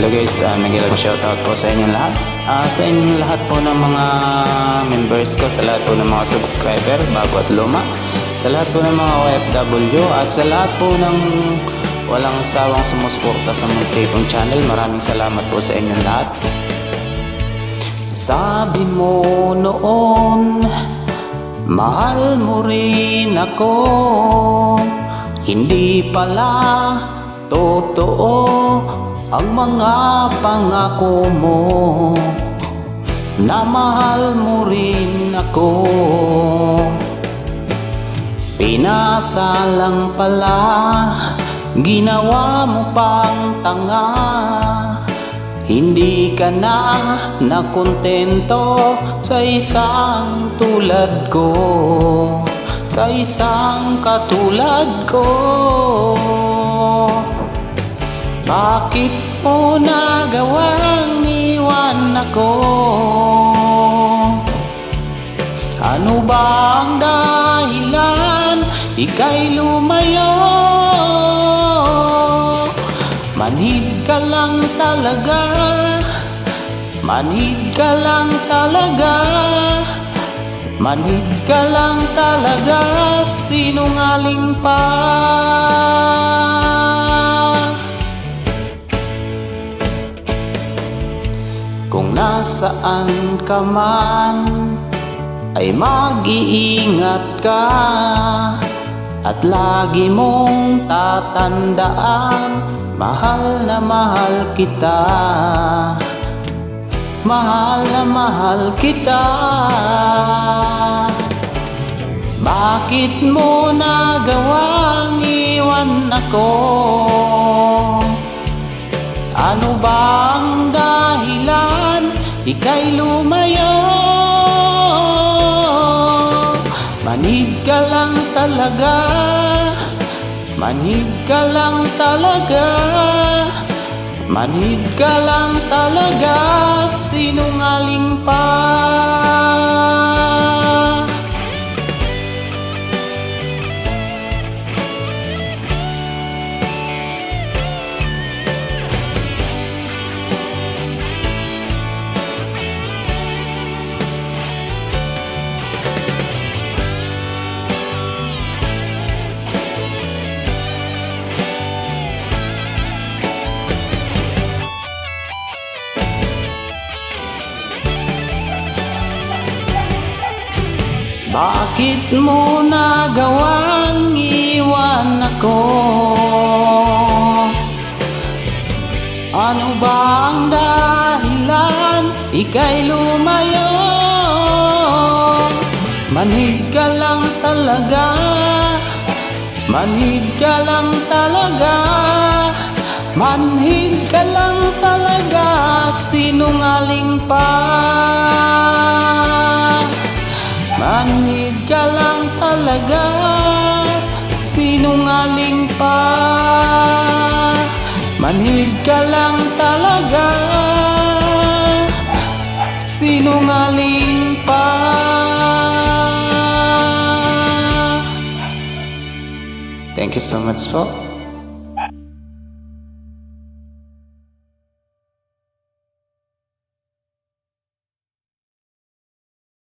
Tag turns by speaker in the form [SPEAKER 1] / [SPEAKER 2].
[SPEAKER 1] Hello guys, uh, nag-ilang shoutout po sa inyong lahat. Ah, sa inyong lahat po ng mga members ko, sa lahat po ng mga subscriber, bago at luma, sa lahat po ng mga OFW, at sa lahat po ng walang sawang sumusuporta sa munti kong channel, maraming salamat po sa inyong lahat. Sabi mo noon, mahal mo rin ako, hindi pala totoo ang mga pangako mo na mahal mo rin ako. Pinasa lang pala, ginawa mo pang tanga. Hindi ka na nakontento sa isang tulad ko, sa isang katulad ko. Bakit mo nagawang iwan ako? Ano ba ang dahilan? Ika'y lumayo. Manhid ka lang talaga. Manhid ka lang talaga. Manhid ka lang talaga. Sinungaling pa Kung nasaan ka man ay mag-iingat ka. At lagi mong tatandaan mahal na mahal kita. Mahal na mahal kita. Bakit mo nagawang iwan ako? Ano dahilan ika'y lumayo. Manhid ka lang talaga. Manhid ka lang talaga. Manhid ka lang talaga. Sinungaling pa Bakit mo nagawang iwan ako? Ano ba ang dahilan? Ika'y lumayo. Manhid ka lang talaga. Manhid ka lang talaga. Manhid ka lang talaga. Sinungaling pa Manhid ka lang talaga Sinungaling pa Manhid ka lang talaga Sinungaling pa Thank you so much po.